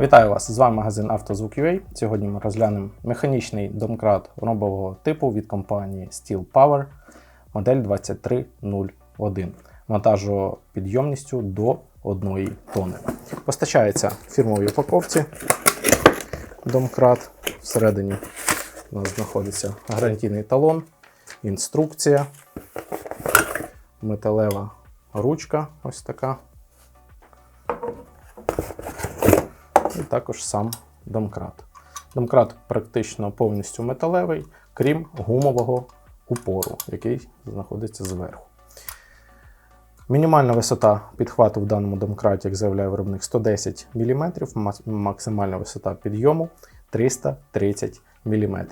Вітаю вас! З вами магазин «Автозвук.UA». Сьогодні ми розглянемо механічний домкрат ромбового типу від компанії Steel Power модель 2301 вантажопідйомністю до 1 тонни. Постачається в фірмовій упаковці домкрат. Всередині у нас знаходиться гарантійний талон, інструкція, металева ручка ось така. І також сам домкрат. Домкрат практично повністю металевий, крім гумового упору, який знаходиться зверху. Мінімальна висота підхвату в даному домкраті, як заявляє виробник, 110 мм, максимальна висота підйому 330 мм.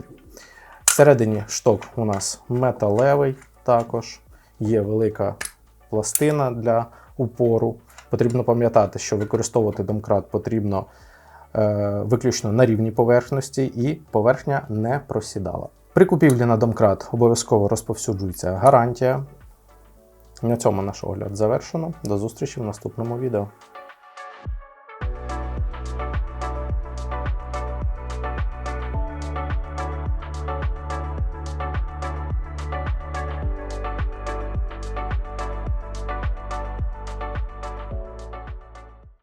Всередині шток у нас металевий, також є велика пластина для упору. Потрібно пам'ятати, що використовувати домкрат потрібно виключно на рівній поверхності і поверхня не просідала. При купівлі на домкрат обов'язково розповсюджується гарантія. На цьому наш огляд завершено. До зустрічі в наступному відео.